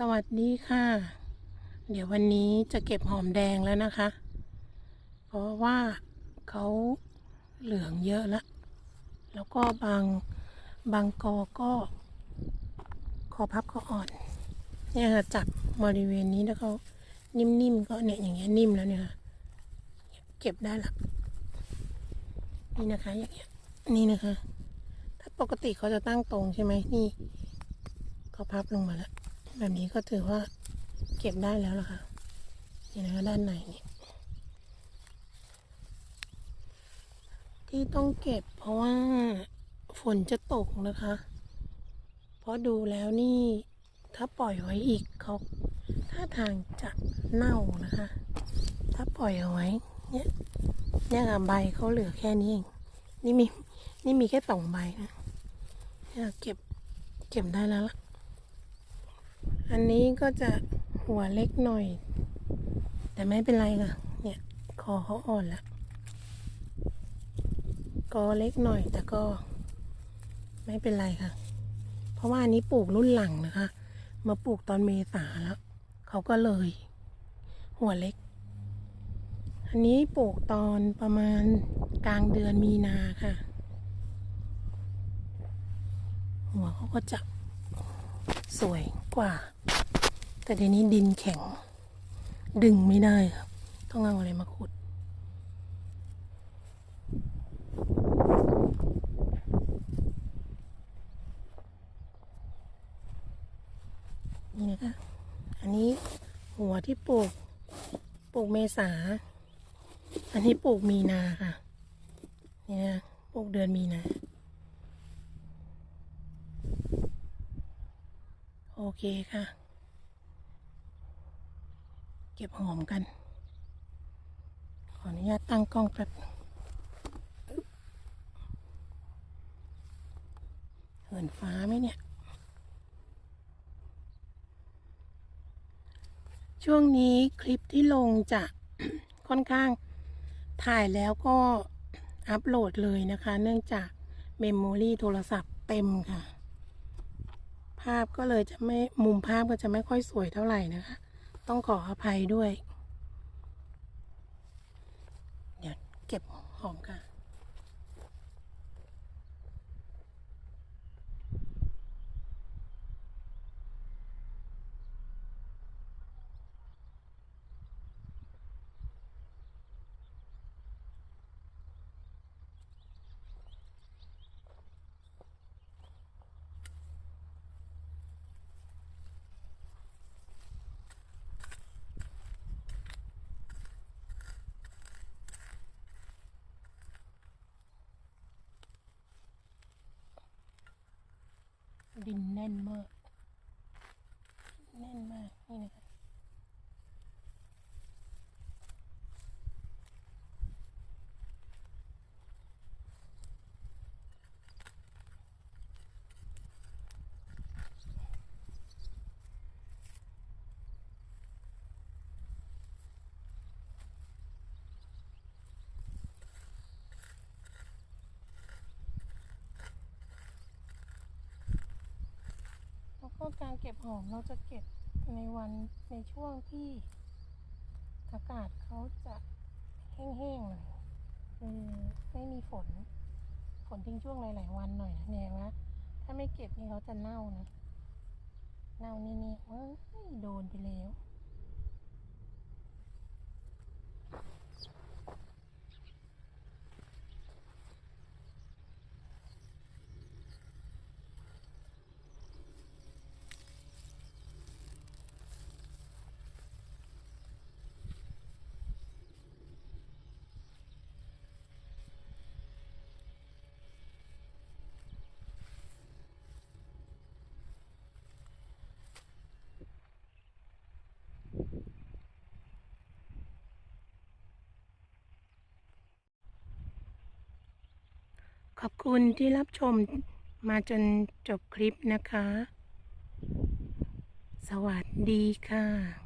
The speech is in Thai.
สวัสดีค่ะ เดี๋ยววันนี้จะเก็บหอมแดงแล้วนะคะ เพราะว่าเขาเหลืองเยอะแล้วแล้วก็บางบางกอก็คอพับก็อ่อน เนี่ยค่ะจับบริเวณนี้แล้วเขานิ่มๆก็เนี่ยอย่างเงี้ยนิ่มแล้วเนี่ยค่ะเก็บได้ละนี่นะคะอย่างเงี้ยนี่นะคะ ถ้าปกติเขาจะตั้งตรงใช่ไหมนี่เขาพับลงมาแล้ว แบบนี้ก็ถือว่าเก็บได้แล้วล่ะค่ะ นี่นะคะด้านในนี่ที่ต้องเก็บเพราะว่าฝนจะตกนะคะ เพราะดูแล้วนี่ถ้าปล่อยไว้อีกเขาถ้าทางจะเน่านะคะ ถ้าปล่อยเอาไว้ เนี่ยเนี่ยค่ะใบเขาเหลือแค่นี้เอง นี่มีนี่มีแค่สองใบนะเนี่ยเก็บเก็บได้แล้วล่ะ อันนี้ก็จะหัวเล็กหน่อย แต่ไม่เป็นไรค่ะ เนี่ยคอเขาอ่อนแล้วกอเล็กหน่อยแต่ก็ไม่เป็นไรค่ะ เพราะว่าอันนี้ปลูกรุ่นหลังนะคะ มาปลูกตอนเมษาแล้วเขาก็เลย หัวเล็ก อันนี้ปลูกตอนประมาณกลางเดือนมีนาค่ะ หัวเขาก็จะ สวยกว่า แต่ทีนี้ดินแข็ง ดึงไม่ได้ครับ ต้องเอาอะไรมาขุด นี่นะคะ อันนี้หัวที่ปลูก ปลูกเมษา อันนี้ปลูกมีนาค่ะ เนี่ยนะปลูกเดือนมีนา โอเคค่ะ เก็บหอมกัน ขออนุญาตตั้งกล้องแป๊บเหินฟ้าไหมเนี่ย ช่วงนี้คลิปที่ลงจะค่อนข้างถ่ายแล้วก็อัปโหลดเลยนะคะ เนื่องจากเมมโมรีโทรศัพท์เต็มค่ะาพก็เลยจะไม่มุมภาพก็จะไม่ค่อยสวยเท่าไหร่นะคะ ต้องขออภัยด้วย เดี๋ยวเก็บหอมค่ะ ดิ นแน่นมาก แน่นมาก นี่นะคะ แล้ว ก็การเก็บหอมเราจะเก็บในวันในช่วงที่อากาศเขาจะแห้งๆหน่อยคือไม่มีฝน ฝนทิ้งช่วงหลายๆวันหน่อยนะเนี่ยว่าถ้าไม่เก็บนี่เขาจะเน่านะ เน่านี่นี่เอ้ยโดนไปแล้ว ขอบคุณที่รับชมมาจนจบคลิปนะคะ สวัสดีค่ะ